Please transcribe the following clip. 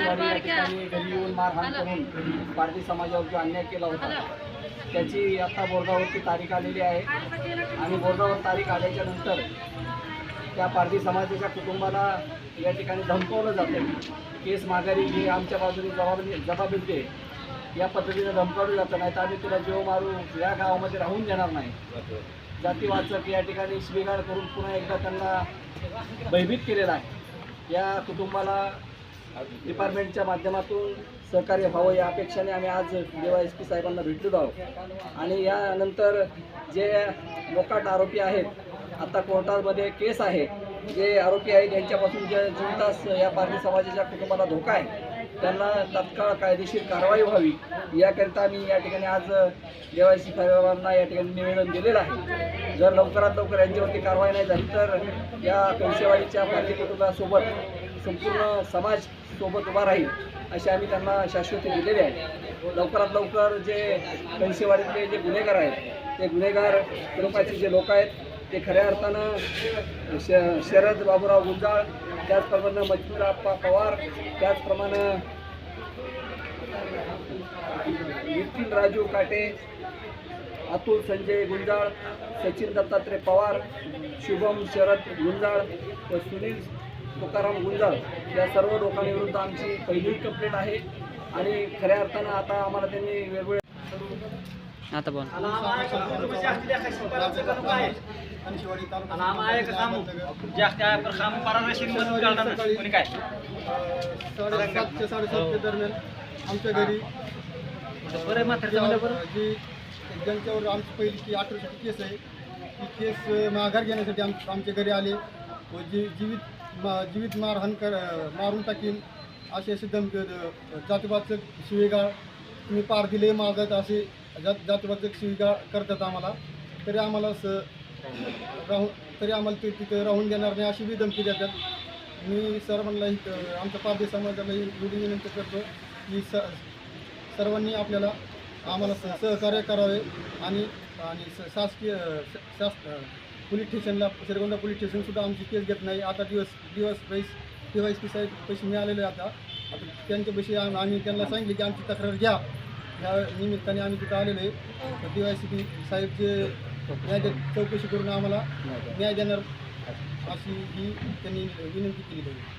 या ठिकाणी घरी येऊन मारहाण करून पारधी समाजावर जो अन्याय केला होता. त्याची आता बोर्डावरती तारीख आलेली आहे. आणि बोर्डावर तारीख आल्याच्यानंतर त्या पारधी समाजाच्या कुटुंबाला या ठिकाणी धमकवलं जातं केस माघारी घे आमच्या बाजूने जबाबदारी जबाबदारी दे. या पद्धतीने धमकावलं जातं. नाही तर आम्ही तुला जीव मारू या गावामध्ये राहून देणार नाही. जातीवाचक या ठिकाणी स्वीकार करून पुन्हा एकदा त्यांना भयभीत केलेला आहे. या कुटुंबाला डिपार्टमेंटच्या माध्यमातून सहकार्य व्हावं या अपेक्षाने आम्ही आज देवा एस पी साहेबांना भेटलो आहोत. आणि यानंतर जे मोकाट आरोपी आहेत आता कोर्टामध्ये केस आहे जे आरोपी आहेत यांच्यापासून जे जीवतास या पारधी समाजाच्या कुटुंबाला धोका आहे. त्यांना तत्काळ कायदेशीर कारवाई व्हावी. याकरिता मी या ठिकाणी आज देवायसी साहेबांना या ठिकाणी निवेदन दिलेलं आहे. जर लवकरात लवकर यांच्यावरती कारवाई नाही झाली तर या कंशेवाडीच्या पारधी कुटुंबासोबत संपूर्ण समाज सोबत उभा राहील अशी आम्ही त्यांना शाश्वती दिलेली आहे. लवकरात लवकर जे कंशेवाडीतले जे गुन्हेगार आहेत ते गुन्हेगार स्वरूपाचे जे लोक आहेत ते खऱ्या अर्थानं श शरद बाबूराव गुंजाळ त्याचप्रमाणे मजबूर आप्पा पवार त्याचप्रमाणे नितीन राजू काटे अतुल संजय गुंजाळ सचिन दत्तात्रय पवार शुभम शरद गुंजाळ व सुनील तुकाराम गुंजाळ या सर्व लोकांविरुद्ध आमची पहिली कंप्लेंट आहे. आणि खऱ्या अर्थानं आता आम्हाला त्यांनी वेगवेगळ्या आता बोल. साडेसातशे साडेसातशे दरम्यान आमच्या घरी जी ज्यांच्यावर आमची पहिली ती अठराशे केस आहे ती केस माघार घेण्यासाठी आम आमच्या घरी आले व जी जीवित मा जीवित मारहाण कर मारून टाकीन असे असे दम जातीवाचक शिवेगाळ तुम्ही पार दिले मागत असे जात जातीवाचक शिवेगाळ करतात आम्हाला तरी आम्हाला स राहून तरी आम्हाला ते तिथे राहून देणार नाही अशी बी धमकी देतात. मी सर्वांना इथं आमच्या पारधी समाजाला ही एवढी विनंती करतो की स सर्वांनी आपल्याला आम्हाला स सहकार्य करावे आणि आणि स- शासकीय शास पोलीस स्टेशनला श्रीगोंदा पोलीस स्टेशनसुद्धा आमची केस घेत नाही. आता दिवस दिवस पैस डी वाय पी साहेब पैसे मिळालेले आता. आता त्यांच्यापाशी आम्ही त्यांना सांगितले की आमची तक्रार घ्या. या निमित्ताने आम्ही तिथं आलेलो आहे. तर डी वाय सी पी साहेब जे न्याय दे- चौकशी करून आम्हाला न्याय देणार अशी ही त्यांनी विनंती केली आहे